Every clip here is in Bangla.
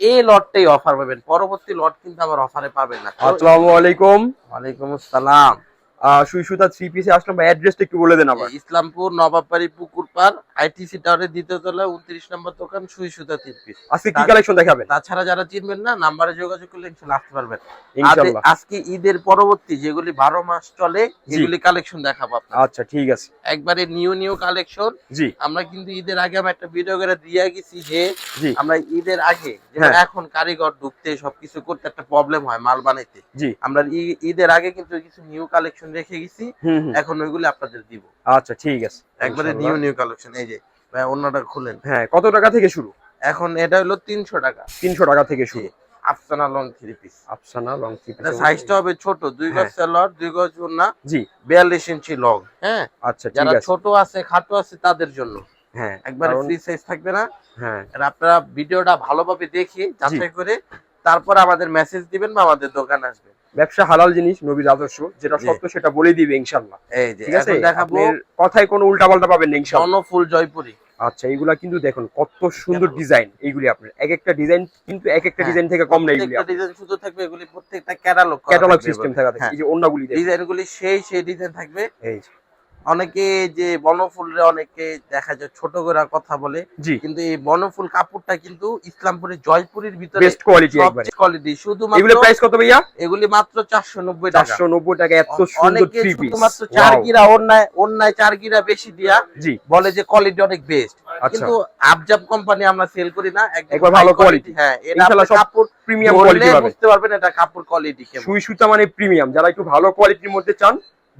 এই লটটাই অফার পাবেন। পরবর্তী লট কিন্তু আবার অফারে পাবেন না। আসসালামু আলাইকুম। ওয়ালাইকুম আসসালাম। সুই সুতা থ্রি পিসে আসলাম ভাই অ্যাড্রেসটা একটু বলে দেন আবার। ইসলামপুর নবাববাড়ি পুকুরপাড় আইটিসি টাওয়ারের দ্বিতীয় তলায় উনত্রিশ নম্বর দোকান সুই সুতা তিন পিস আজকে কি কালেকশন দেখাবেন? তাছাড়া যারা চিনবেন না নাম্বারে যোগাযোগ করলে ইনশাল্লাহ আসতে পারবেন। আজকে- ঈদের পরবর্তী যেগুলি বারো মাস চলে এগুলি কালেকশন দেখাবো আচ্ছা ঠিক আছে। একবারে নিউ নিউ কালেকশন জি। আমরা কিন্তু ঈদের আগে আমি একটা ভিডিও করে দিয়ে গেছি যে আমরা ঈদের আগে হ্যাঁ। এখন কারিগর ঢুকতে সবকিছু করতে একটা প্রবলেম হয় মাল বানাইতে। জি। আমরা ঈদের আগে কিন্তু কিছু নিউ কালেকশন রেখে গেছি। এখন ওইগুলি আপনাদের দিব। আচ্ছা ঠিক আছে। একবারে নিউ নিউ কালেকশন এই যে ভাই অন্যটা খুলেন। হ্যাঁ কত টাকা থেকে শুরু? এখন এটা হলো তিনশো টাকা। তিনশো টাকা থেকে শুরু। Afsana long three piece Afsana long three এটা সাইজটা হবে ছোট দুই গজ হ্যাঁ। সেলর দুই গজ না জি। বিয়াল্লিশ ইঞ্চি লং হ্যাঁ? আচ্ছা ঠিক যারা ছোট আছে খাটো আছে তাদের জন্য। হ্যাঁ একবারে ফ্রি সাইজ থাকবে না। হ্যাঁ। আপনারা ভিডিওটা ভালোভাবে দেখে যাচাই করে তারপর আমাদের মেসেজ দিবেন বা আমাদের দোকান আসবেন ব্যবসা হালাল জিনিস নবীর আদর্শ যেটা সত্য সেটা বলে দিবে ইনশাল্লাহ এই যে ঠিক আছে? এখন দেখাবো কথায় কোনো উল্টা পাল্টা পাবেন না ইনশাল্লাহ জনফুল জয়পুরি। আচ্ছা এইগুলা কিন্তু দেখুন কত সুন্দর ডিজাইন এইগুলি আপনার। এক একটা ডিজাইন কিন্তু এক একটা ডিজাইন থেকে কম না প্রত্যেকটা ডিজাইন শুধু থাকবে এগুলি প্রত্যেকটা ক্যাটালগ ক্যাটালগ সিস্টেম থাকা থাকে হ্যাঁ। এই যে অন্যগুলি দেখুন। ডিজাইন গুলি সেই সেই ডিজাইন থাকবে। এই অনেকে যে বনফুলরে অনেকে দেখা যায় ছোট করে কথা বলে কিন্তু এই বনফুল কাপড়টা কিন্তু ইসলামপুরের জয়পুরের ভিতরে বেস্ট কোয়ালিটি একবারে। কোয়ালিটি এগুলো প্রাইস কত ভাইয়া? এগুলি মাত্র চারশো নব্বই টাকা। চারশো নব্বই টাকা এত সুন্দর থ্রি পিস শুধুমাত্র চার গিরা অন্যায় অন্যায় চার গিরা বেশি দিয়া বলে যে কোয়ালিটি অনেক বেস্ট আচ্ছা। কিন্তু আবজাব কোম্পানি আমরা সেল করি না একদম একবার ভালো quality। হ্যাঁ এটা কাপড় প্রিমিয়াম কোয়ালিটি বুঝতে পারবেন এটা কাপড় কোয়ালিটি কেমন। সুই সুতা মানে প্রিমিয়াম যারা একটু ভালো কোয়ালিটির মধ্যে চান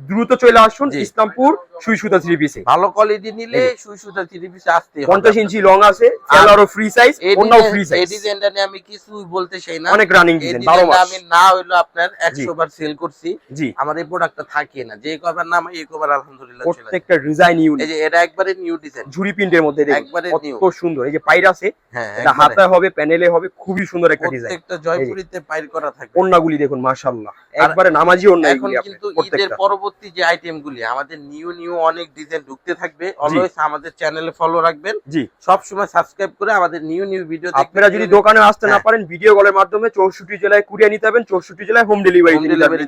দ্রুত চলে আসুন ইসলামপুর সুই সুতা থ্রি পিসে ভালো কোয়ালিটি নিলে এই সুই সুতা থ্রি পিসে আসতে পঞ্চাশ ইঞ্চি লং আছে সেলারও ফ্রি সাইজ এই অন্যও ফ্রি এই সাইজ ডিজাইনটা নিয়ে আমি কিছুই বলতে চাই না। অনেক রানিং ডিজাইন বারো ডিজাইনটা মাস। আমি না হইল আপনার একশো বার সেল করছি। জি। আমার এই প্রোডাক্টটা থাকে না। যে কবার নাম এই কবার আলহামদুলিল্লাহ চলে প্রত্যেকটা ডিজাইন ইউনিক এই যে এটা একবারে নিউ ডিজাইন ঝুরি প্রিন্টের মধ্যে দেখুন একবারে কত সুন্দর। এই যে পাইর আছে হ্যাঁ এটা হাতে হবে প্যানেলে হবে খুবই সুন্দর একটা ডিজাইন প্রত্যেকটা জয়পুরিতে পাইর করা থাকবে। ওন্নাগুলি দেখুন মাশাআল্লাহ। একবারে নামাজি ওন্না এখন কিন্তু ঈদের প্রত্যেকটা। পরবর্তী যে আইটেম গুলি আমাদের নিউ নিউ অনেক ডিজাইন ঢুকতে থাকবে। অলওয়েজ আমাদের চ্যানেলে ফলো রাখবেন। জি। সব সময় সাবস্ক্রাইব করে আমাদের নিউ নিউ ভিডিও আপনারা যদি দোকানে আসতে না হ্যাঁ। পারেন ভিডিও কলের মাধ্যমে চৌষট্টি জেলায় কুরিয়ে নিতে হবে চৌষট্টি জেলায় হোম ডেলিভারি নিতে পারবেন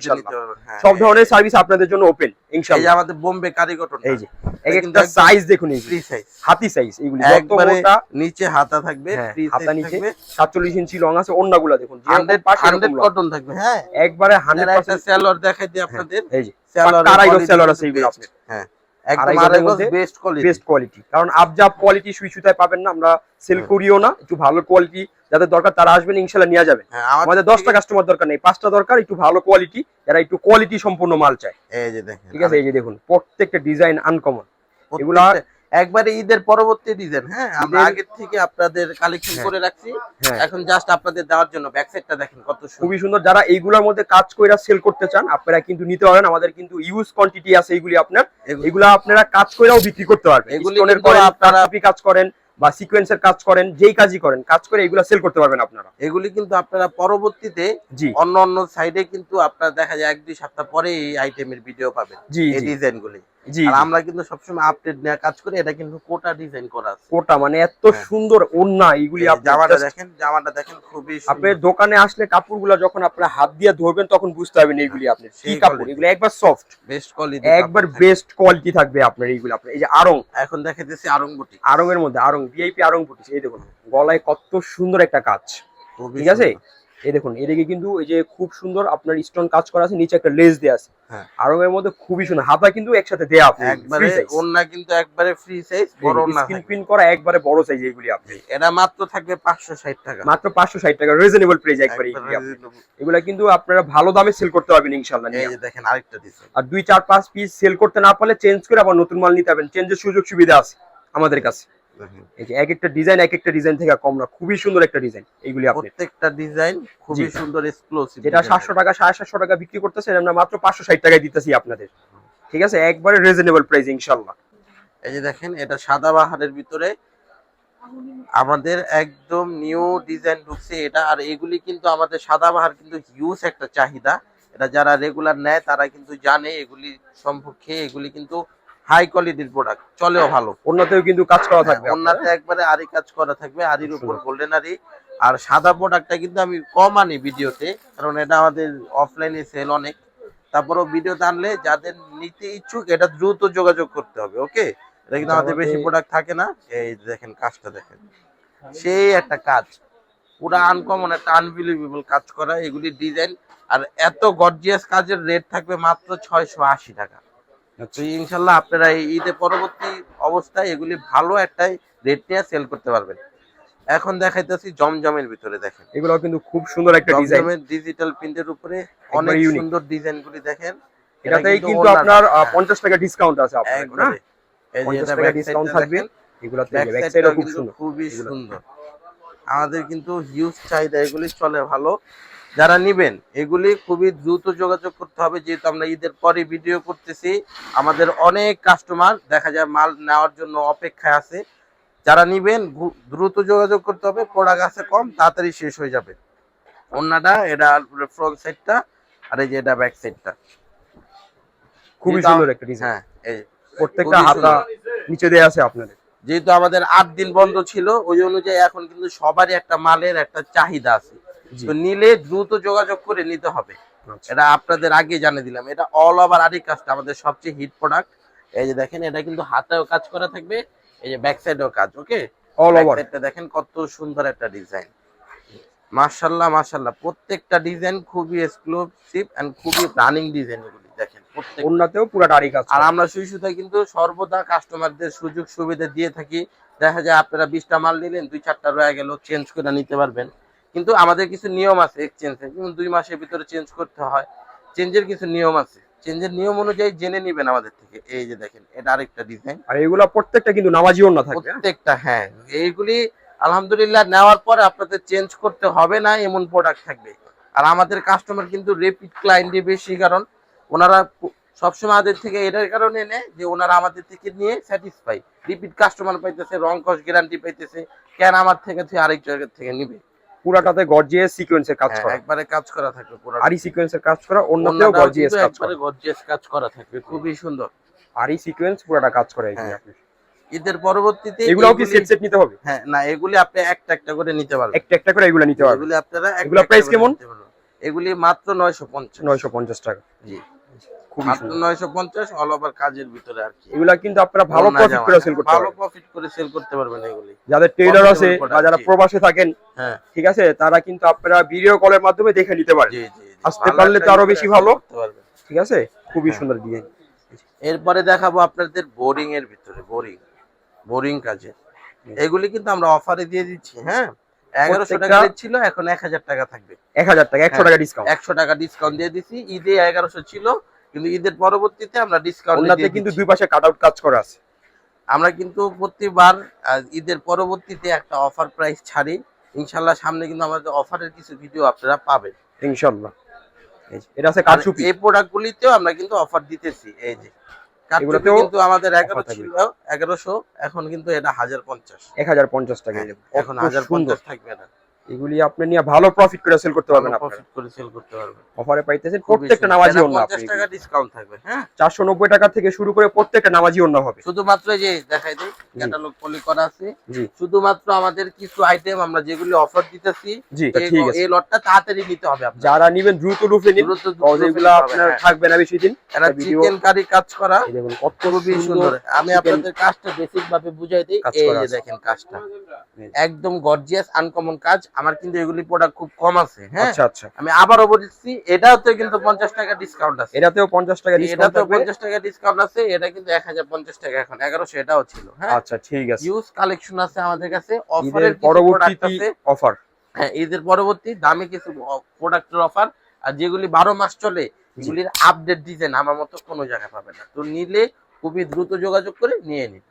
হ্যাঁ, সব ধরনের সার্ভিস আপনাদের জন্য ওপেন ইনশাআল্লাহ। এই যে আমাদের বোম্বে কারিগটন এই যে এক একটা সাইজ দেখুন এই ফ্রি সাইজ হাতি সাইজ এইগুলি। যত মোটা নিচে হাতা থাকবে হ্যাঁ, ফ্রি হাতা সাইজ নিচে থাকবে। 47 ইঞ্চি লং আছে ওন্নাগুলা দেখুন 100 পাশ এরকম 100 কটন থাকবে হ্যাঁ। একবারে এর একটা 100% সেলর দেখাই দিই আপনাদের। এই যে। আছে। এগুলো হ্যাঁ একদম আড়াই গজের আড়াই গজ মধ্যে বেস্ট কোয়ালিটি বেস্ট কোয়ালিটি কারণ আবজাব কোয়ালিটি সুই সুতায় পাবেন না আমরা সেল করিও না একটু ভালো কোয়ালিটি যাদের দরকার তারা আসবেন ইনশাল্লাহ নিয়ে যাবেন। হ্যাঁ আমাদের দশটা কাস্টমার দরকার নেই পাঁচটা দরকার একটু ভালো কোয়ালিটি যারা একটু কোয়ালিটি সম্পূর্ণ মাল চায়। এই যে দেখেন ঠিক আছে এই যে দেখুন প্রত্যেকটা ডিজাইন আনকমন এগুলা- একবারে ঈদের পরবর্তী ডিজাইন হ্যাঁ? আমরা আগের থেকে আপনাদের কালেকশন হ্যাঁ। করে রাখছি। হ্যাঁ। এখন জাস্ট আপনাদের দেওয়ার জন্য ব্যাক সাইডটা দেখেন কত খুবই সুন্দর। যারা এইগুলোর মধ্যে কাজ কইরা সেল করতে চান আপনারা কিন্তু নিতে পারেন। আমাদের কিন্তু ইউজ কোয়ান্টিটি আছে এইগুলি আপনার। এগুলো- আপনারা কাজ কইরাও বিক্রি করতে পারবেন। এগুলি আপনারা- কাজ করেন বা সিকোয়েন্সের কাজ করেন যেই কাজই করেন কাজ করে এগুলা সেল করতে পারবেন আপনারা। এগুলি কিন্তু আপনারা পরবর্তীতে জি। অন্য অন্য সাইডে কিন্তু আপনারা দেখা যায় এক দুই সপ্তাহ পরে এই আইটেমের ভিডিও পাবেন। জি এই জি। ডিজাইন গুলি। জি আর। আমরা কিন্তু সবসময় আপডেট নেওয়া কাজ করি এটা কিন্তু কোটা ডিজাইন করা আছে কোটা মানে এত হ্যাঁ। সুন্দর ওন্না এইগুলি আপনি জামাটা দেখেন জামাটা দেখেন খুবই সুন্দর। দোকানে আসলে কাপড়গুলো যখন আপনারা হাত দিয়ে ধরবেন তখন বুঝতে পারবেন এইগুলি আপনি কি কাপড়। এগুলো একবার সফট বেস্ট কোয়ালিটি একবার বেস্ট কোয়ালিটি থাকবে আপনার এইগুলো আপনার এই যে আরং এখন দেখাইতেছি আরংবটি আরং এর মধ্যে আরং ভিআইপি আরং বুটিস এই দেখুন গলায় কত সুন্দর একটা কাজ ঠিক আছে। এই দেখুন এদিকে কিন্তু এই যে খুব সুন্দর আপনার স্টোন কাজ করা আছে নিচে একটা লেস দেয়া আছে। হ্যাঁ। আরং এর মধ্যে খুবই সুন্দর হাতা কিন্তু একসাথে দেয়া আপনি একবারে ওন্না কিন্তু একবারে ফ্রি সাইজ বড় ওন্না স্ক্রিন। প্রিন্ট করা একবারে বড় সাইজ এইগুলি আপনি। এটা মাত্র থাকবে পাঁচশো ষাট টাকা। মাত্র পাঁচশো ষাট টাকা রিজনেবল প্রাইস একবারে। এগুলা কিন্তু আপনারা ভালো দামে সেল করতে পারবেন ইনশাল্লাহ এই যে দেখেন আরেকটা ডিজাইন আর দুই চার পাঁচ পিস সেল করতে না পারলে চেঞ্জ করে আবার নতুন মাল নিতে পারবেন। চেঞ্জের সুযোগ সুবিধা আছে আমাদের কাছে। এই যে এক একটা ডিজাইন এক একটা ডিজাইন থেকে কম না খুবই সুন্দর একটা ডিজাইন এইগুলি আপনি। প্রত্যেকটা ডিজাইন খুবই সুন্দর এক্সক্লুসিভ যেটা সাতশো টাকা সাড়ে সাতশো টাকা বিক্রি করতেছে আমরা মাত্র পাঁচশো ষাট টাকায় দিতেছি আপনাদের। ঠিক আছে? একবারে রিজনেবল প্রাইস ইনশাল্লাহ এই যে দেখেন এটা সাদা বাহারের ভিতরে আমাদের একদম নিউ ডিজাইন ঢুকছে এটা আর এগুলি কিন্তু আমাদের সাদা বাহার কিন্তু হিউজ একটা চাহিদা। এটা যারা রেগুলার নেয় তারা কিন্তু জানে এগুলি সম্পর্কে এগুলি কিন্তু হাই কোয়ালিটির প্রোডাক্ট চলেও ভালো। অন্যতেও কিন্তু কাজ করা থাকবে অন্যতে একবারে আরি কাজ করা থাকবে আরির উপর গোল্ডেন আরি আর সাদা প্রোডাক্টটা কিন্তু আমি কম আনি ভিডিওতে কারণ এটা আমাদের অফলাইনে সেল অনেক। তারপরেও ভিডিওতে আনলে যাদের নিতে ইচ্ছুক এটা দ্রুত যোগাযোগ করতে হবে ওকে এটা কিন্তু আমাদের বেশি প্রোডাক্ট থাকে না। এই দেখেন কাজটা দেখেন। সেই একটা কাজ। পুরো আনকমন একটা আনবিলিভেবল কাজ করা এগুলি ডিজাইন আর এত গর্জিয়াস কাজের রেট থাকবে মাত্র ছয়শো আশি টাকা। তো ইনশাল্লাহ আপনারা এই ঈদের পরবর্তী অবস্থায় এগুলি ভালো একটা রেট নিয়ে সেল করতে পারবেন। এখন দেখাইতেছি জমজমের ভিতরে দেখেন। এগুলো কিন্তু খুব সুন্দর একটা ডিজাইন জমজমের ডিজিটাল প্রিন্টের উপরে অনেক সুন্দর ডিজাইন গুলি দেখেন এটাতেই কিন্তু আপনার হ্যাঁ, পঞ্চাশ টাকা ডিসকাউন্ট আছে আপনার না? একবারে। এই যে পঞ্চাশ এটা টাকা ডিসকাউন্ট থাকবে। এগুলাতে ব্যাক ব্যাক সাইডও খুব সুন্দর। খুবই সুন্দর। আমাদের কিন্তু হিউজ চাহিদা এগুলি চলে ভালো। যারা নিবেন এগুলি খুবই দ্রুত যোগাযোগ করতে হবে যেহেতু আমরা ঈদের পরে ভিডিও করতেছি। আমাদের অনেক কাস্টমার দেখা যায় মাল নেওয়ার জন্য অপেক্ষায় আছে। যারা নিবেন দ্রুত যোগাযোগ করতে হবে প্রোডাক্ট আছে কম তাড়াতাড়ি শেষ হয়ে যাবে। অন্যটা এটা ফ্রন্ট সাইডটা আর এই যে এটা ব্যাক সাইডটা খুবই সুন্দর একটা ডিজাইন হ্যাঁ এই প্রত্যেকটা হাতা নিচে দেয়া আছে আপনাদের। যেহেতু আমাদের আট দিন বন্ধ ছিল ওই অনুযায়ী এখন কিন্তু সবারই একটা মালের একটা চাহিদা আছে। তো নিলে দ্রুত যোগাযোগ করে নিতে হবে। আচ্ছা। এটা আপনাদের আগে জানিয়ে দিলাম। এটা অল ওভার আরি কাজটা আমাদের সবচেয়ে হিট প্রোডাক্ট এই যে দেখেন এটা কিন্তু হাতেও কাজ করা থাকবে এই যে ব্যাক সাইডেও কাজ ওকে অল ওভার সাইডটা দেখেন কত সুন্দর একটা ডিজাইন মাশাল্লাহ মাশাল্লাহ প্রত্যেকটা ডিজাইন খুবই এক্সক্লুসিভ এন্ড খুবই রানিং ডিজাইন এগুলি দেখেন প্রত্যেক অন্যতেও পুরো ডাড়ি কাজ আর আমরা সুই সুতা কিন্তু সর্বদা কাস্টমারদের সুযোগ সুবিধা দিয়ে থাকি। দেখা যায় আপনারা বিশটা মাল নিলেন দুই চারটা রয়ে গেল চেঞ্জ করে নিতে পারবেন। কিন্তু আমাদের কিছু নিয়ম আছে এক্সচেঞ্জের যেমন দুই মাসের ভিতরে চেঞ্জ করতে হয়। চেঞ্জের কিছু নিয়ম আছে। চেঞ্জের নিয়ম অনুযায়ী জেনে নিবেন আমাদের থেকে। এই যে দেখেন এটা আরেকটা ডিজাইন আর এগুলা প্রত্যেকটা কিন্তু নামাজি অন্য থাকবে হ্যাঁ? প্রত্যেকটা হ্যাঁ। এইগুলি আলহামদুলিল্লাহ নেওয়ার পরে আপনাদের চেঞ্জ করতে হবে না এমন প্রোডাক্ট থাকবে। আর আমাদের কাস্টমার কিন্তু রিপিট ক্লায়েন্টই বেশি কারণ ওনারা সবসময় আমাদের থেকে এটার কারণে নেয় যে ওনারা আমাদের থেকে নিয়ে স্যাটিসফাই রিপিট কাস্টমার পাইতেছে রং কস গ্যারান্টি পাইতেছে কেন আমার থেকে তুই আরেক জায়গা থেকে নিবে? পুরাটাতে গর্জিয়াস সিকোয়েন্সের কাজ হ্যাঁ, করা। একবারে কাজ করা থাকবে পুরো আরি সিকোয়েন্সের কাজ করা অন্যতেও গর্জিয়াস কাজ করা। গর্জিয়াস কাজ করা থাকবে খুবই সুন্দর। আরি সিকোয়েন্স পুরাটা কাজ করে এখানে। আপনি। ঈদের পরবর্তীতে এগুলাও কি সেট সেট নিতে হবে? হ্যাঁ না এগুলি আপনি একটা একটা করে নিতে পারবেন। একটা একটা করে এগুলো নিতে পারবে এগুলি আপনারা এগুলা একটা কেমন? এগুলি মাত্র নয়শো পঞ্চাশ। নয়শো পঞ্চাশ টাকা। জি। নয়শো পঞ্চাশ অল ওভার কাজের ভিতরে আর কি। এগুলা কিন্তু আপনারা ভালো প্রফিট করে সেল করতে ভালো প্রফিট করে সেল করতে পারবেন এগুলি। যাদের ট্রেডার আছে বা যারা প্রবাসে থাকেন হ্যাঁ। ঠিক আছে তারা কিন্তু আপনারা ভিডিও কলের মাধ্যমে দেখে নিতে পারেন। আসতে পারলে বেশি ভালো। ঠিক আছে? খুবই হ্যাঁ। সুন্দর ডিজাইন এরপরে দেখাবো আপনাদের বোরিং এর ভিতরে বোরিং বোরিং কাজে এগুলি কিন্তু আমরা অফারে দিয়ে দিচ্ছি হ্যাঁ? এগারোশো টাকা ছিল এখন এক হাজার টাকা থাকবে। এক হাজার টাকা একশো হ্যাঁ। টাকা ডিসকাউন্ট একশো টাকা ডিসকাউন্ট দিয়ে দিছি ঈদে এগারোশো ছিল কিন্তু ঈদের পরবর্তীতে আমরা ডিসকাউন্ট ওনাতে কিন্তু দুই পাশে কাট আউট কাজ করা আছে। আমরা কিন্তু প্রতিবার ঈদের পরবর্তীতে একটা অফার প্রাইস ছাড়ি। ইনশাল্লাহ সামনে কিন্তু আমাদের অফারের কিছু ভিডিও আপনারা পাবেন। ইনশাল্লাহ এটা আছে কারচুপি। এই প্রোডাক্ট গুলিতেও আমরা কিন্তু অফার দিতেছি। এই যে। এগুলোতেও কিন্তু আমাদের এগারো offer থাকবে। ছিল এগারোশো এখন কিন্তু এটা হাজার পঞ্চাশ। এক হাজার পঞ্চাশ টাকা। এই যে, এখন কত হাজার সুন্দর। পঞ্চাশ থাকবে এটা এগুলি আপনি নিয়ে ভালো প্রফিট করে সেল করতে পারবেন প্রফিট করে সেল করতে পারবেন। অফারে পাইতেছেন প্রত্যেকটা নামাজি এটা অন্য পঞ্চাশ টাকা ডিসকাউন্ট থাকবে হ্যাঁ? চারশো নব্বই টাকা থেকে শুরু করে প্রত্যেকটা নামাজি অন্য হবে। শুধুমাত্র যে দেখাই দিই ক্যাটালগ পলি করা আছে। শুধুমাত্র আমাদের কিছু আইটেম আমরা যেগুলি অফার দিতেছি এই- ঠিক আছে। এই লটটা তাড়াতাড়ি নিতে হবে আপনার যারা নিবেন দ্রুত রূপে নিন হবে, আপনার হ্যাঁ। থাকবে না বেশি দিন। এটা চিকেন কারি কাজ করা। এই দেখুন কত খুবই সুন্দর আমি আপনাদের কাজটা বেসিক ভাবে বুঝাই দিই। এই যে দেখেন কাজটা। একদম গর্জিয়াস আনকমন কাজ। আমার কিন্তু এগুলি প্রোডাক্ট খুব কম আছে হ্যাঁ? আচ্ছা আচ্ছা। আমি আবারও বলছি এটাতে কিন্তু পঞ্চাশ টাকা ডিসকাউন্ট আছে। এটাতেও পঞ্চাশ টাকা ডিসকাউন্ট এটাতেও থাকবে। পঞ্চাশ টাকা ডিসকাউন্ট আছে এটা কিন্তু এক হাজার পঞ্চাশ টাকা এখন এগারোশো এটাও ছিল হ্যাঁ? আচ্ছা ঠিক আছে। ইউজ কালেকশন আছে আমাদের কাছে অফারের পরবর্তী অফার হ্যাঁ ঈদের পরবর্তী দামে কিছু প্রোডাক্টের অফার আর যেগুলি বারো মাস চলে এগুলির আপডেট ডিজাইন আমার মতো কোনো জায়গায় পাবে না। তো নিলে খুবই দ্রুত যোগাযোগ করে নিয়ে নিন।